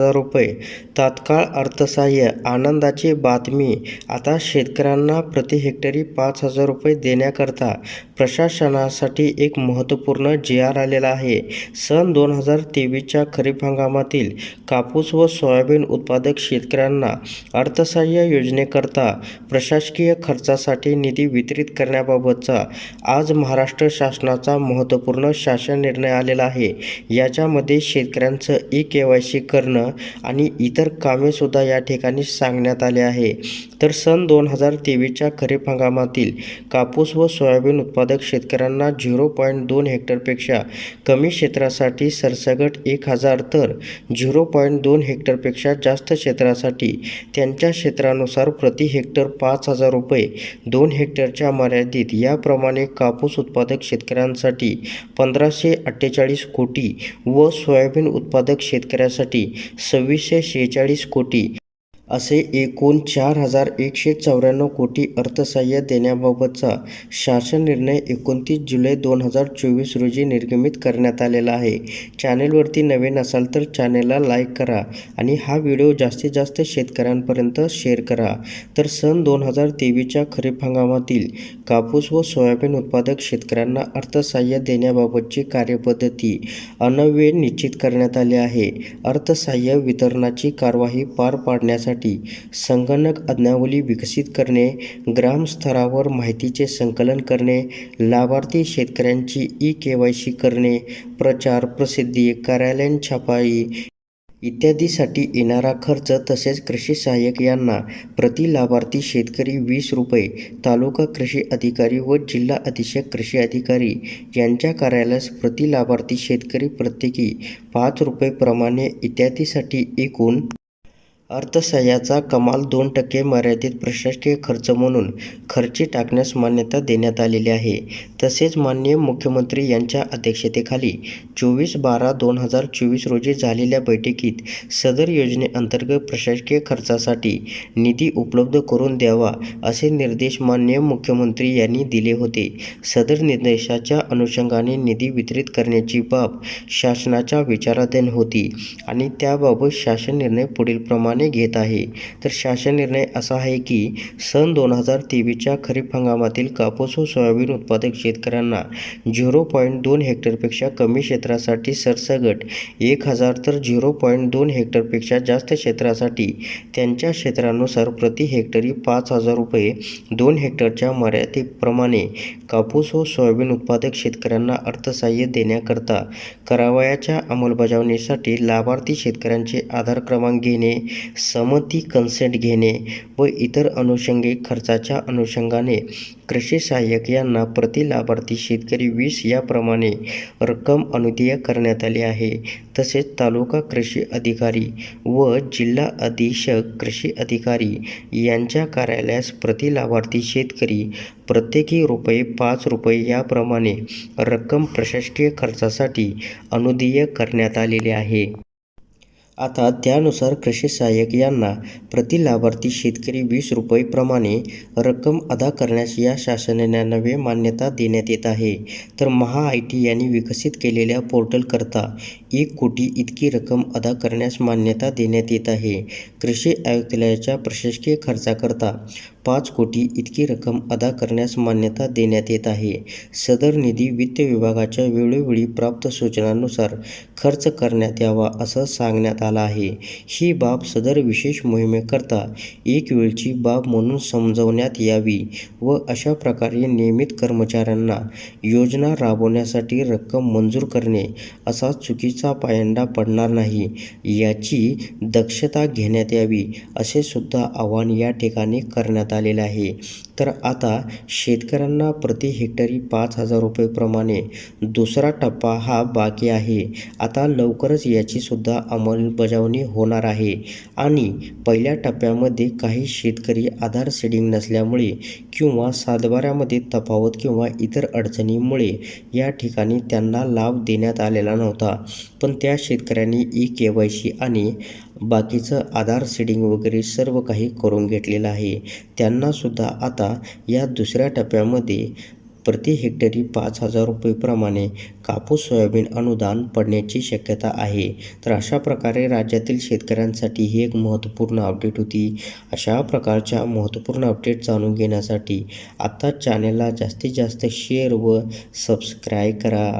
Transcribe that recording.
हजार रुपये. तात्काळ अर्थसहाय्य. आनंदाची बातमी. आता शेतकऱ्यांना प्रति हेक्टरी पाच हजार रुपये देण्याकरता प्रशासनासाठी एक महत्त्वपूर्ण जी आर आलेला आहे. सन दोन हजार तेवीसच्या खरीप हंगामातील कापूस व सोयाबीन उत्पादक शेतकऱ्यांना अर्थसहाय्य योजनेकरता प्रशासकीय खर्चासाठी निधी वितरित करण्याबाबतचा आज महाराष्ट्र शासनाचा महत्त्वपूर्ण शासन निर्णय आलेला आहे. याच्यामध्ये शेतकऱ्यांचं ई के वाय सी करणं आणि इतर कामेसुद्धा या ठिकाणी सांगण्यात आले आहे. तर सन दोन हजार तेवीसच्या खरीप हंगामातील कापूस व सोयाबीन उत्पादक शेतकऱ्यांना झिरो पॉईंट दोन हेक्टरपेक्षा कमी क्षेत्रासाठी सरसगट एक हजार तर झिरो पॉईंट दोन हेक्टरपेक्षा जास्त क्षेत्रासाठी त्यांच्या क्षेत्रानुसार प्रति हेक्टर पाच हजार रुपये दोन हेक्टरच्या मर्यादित याप्रमाणे कापूस उत्पादक शेतकऱ्यांसाठी पंधराशे अठ्ठेचाळीस कोटी व सोयाबीन उत्पादक शेतकऱ्यासाठी सव्वीसशे शेहेचाळीस कोटी असे एकूण चार हजार एकशे चौऱ्याण्णव कोटी अर्थसहाय्य देण्याबाबतचा शासन निर्णय एकोणतीस जुलै दोन हजार चोवीस रोजी निर्गमित करण्यात आलेला आहे. चॅनेलवरती नवीन असाल तर चॅनेलला लाईक करा आणि हा व्हिडिओ जास्तीत जास्त शेतकऱ्यांपर्यंत शेअर करा. तर सन दोन हजार तेवीसच्या खरीप हंगामातील कापूस व सोयाबीन उत्पादक शेतकऱ्यांना अर्थसहाय्य देण्याबाबतची कार्यपद्धती अनव्य निश्चित करण्यात आली आहे. अर्थसहाय्य वितरणाची कारवाई पार पाडण्यासाठी संगणक आज्ञावली विकसित करणे ग्रामस्तरावर माहितीचे संकलन करणे लाभार्थी शेतकऱ्यांची ई के वाय सी करणे प्रचार प्रसिद्धी कार्यालयीन छपाई इत्यादीसाठी येणारा खर्च तसेच कृषी सहाय्यक यांना प्रति लाभार्थी शेतकरी वीस रुपये तालुका कृषी अधिकारी व जिल्हा अधीक्षक कृषी अधिकारी यांच्या कार्यालयास प्रति लाभार्थी शेतकरी प्रत्येकी पाच रुपये प्रमाणे इत्यादीसाठी एकूण अर्थसहाय्याचा कमाल दोन टक्के मर्यादित प्रशासकीय खर्च म्हणून खर्ची टाकण्यास मान्यता देण्यात आलेली आहे. तसेच माननीय मुख्यमंत्री यांच्या अध्यक्षतेखाली चोवीस बारा दोन हजार चोवीस रोजी झालेल्या बैठकीत सदर योजनेअंतर्गत प्रशासकीय खर्चासाठी निधी उपलब्ध करून द्यावा असे निर्देश माननीय मुख्यमंत्री यांनी दिले होते. सदर निर्देशाच्या अनुषंगाने निधी वितरित करण्याची बाब शासनाच्या विचाराधीन होती आणि त्याबाबत शासन निर्णय पुढीलप्रमाणे घेत आहे. तर शासन निर्णय असा आहे की सन दोन हजार तेवीसच्या खरीप हंगामातील कापूस व सोयाबीन उत्पादक शेतकऱ्यांना झिरो पॉईंट दोन हेक्टरपेक्षा कमी क्षेत्रासाठी सरसगट एक हजार तर झिरो पॉईंट दोन हेक्टरपेक्षा जास्त क्षेत्रासाठी त्यांच्या क्षेत्रानुसार प्रति हेक्टरी पाच हजार रुपये दोन हेक्टरच्या मर्यादेप्रमाणे कापूस व सोयाबीन उत्पादक शेतकऱ्यांना अर्थसहाय्य देण्याकरता करावयाच्या अंमलबजावणीसाठी लाभार्थी शेतकऱ्यांचे आधार क्रमांक घेणे समती कन्सेंट घेणे व इतर अनुषंगिक खर्चाच्या अनुषंगाने कृषी सहाय्यक यांना प्रति लाभार्थी शेतकरी वीस याप्रमाणे रक्कम अनुदेय करण्यात आली आहे. तसेच तालुका कृषी अधिकारी व जिल्हा अधीक्षक कृषी अधिकारी यांच्या कार्यालयास प्रति लाभार्थी शेतकरी प्रत्येकी रुपये पाच रुपये याप्रमाणे रक्कम प्रशासकीय खर्चासाठी अनुदेय करण्यात आलेली आहे. आता त्यानुसार कृषी सहाय्यक यांना प्रति लाभार्थी शेतकरी वीस रुपये प्रमाणे रक्कम अदा करण्यास या शासनान्वये मान्यता देण्यात येत आहे. तर महा आय टी यांनी विकसित केलेल्या पोर्टलकरता एक कोटी इतकी रक्कम अदा करण्यास मान्यता देण्यात येत आहे. कृषी आयुक्तालयाच्या प्रशासकीय खर्चाकरता पाच कोटी इतकी रक्कम अदा करण्यास मान्यता देण्यात येत आहे. सदर निधी वित्त विभागाच्या वेळोवेळी प्राप्त सूचनांनुसार खर्च करण्यात यावा असं सांगण्यात आलं आहे. ही बाब सदर विशेष मोहिमेकरता एक वेळची बाब म्हणून समजवण्यात यावी व अशा प्रकारे नियमित कर्मचाऱ्यांना योजना राबवण्यासाठी रक्कम मंजूर करणे असा चुकीचा पायंडा पडणार नाही याची दक्षता घेण्यात यावी असे सुद्धा आवाहन या ठिकाणी करण्यात आलेले आहे. तर आता शेतकऱ्यांना प्रति हेक्टरी पाच हजार रुपयेप्रमाणे दुसरा टप्पा हा बाकी आहे. आता लवकरच याचीसुद्धा अंमलबजावणी होणार आहे. आणि पहिल्या टप्प्यामध्ये काही शेतकरी आधार सीडिंग नसल्यामुळे किंवा सातबाऱ्यामध्ये तफावत किंवा इतर अडचणीमुळे या ठिकाणी त्यांना लाभ देण्यात आलेला नव्हता. पण त्या शेतकऱ्यांनी ई के वाय सी आणि बाकीचं आधार सीडिंग वगैरे सर्व काही करून घेतलेलं आहे. त्यांनासुद्धा आता या दुसऱ्या टप्प्यामध्ये प्रति हेक्टरी पाच हजार रुपयेप्रमाणे कापूस सोयाबीन अनुदान पडण्याची शक्यता आहे. तर अशा प्रकारे राज्यातील शेतकऱ्यांसाठी ही एक महत्त्वपूर्ण अपडेट होती. अशा प्रकारच्या महत्त्वपूर्ण अपडेट जाणून घेण्यासाठी आत्ताच चॅनेलला जास्तीत जास्त शेअर व सबस्क्राईब करा.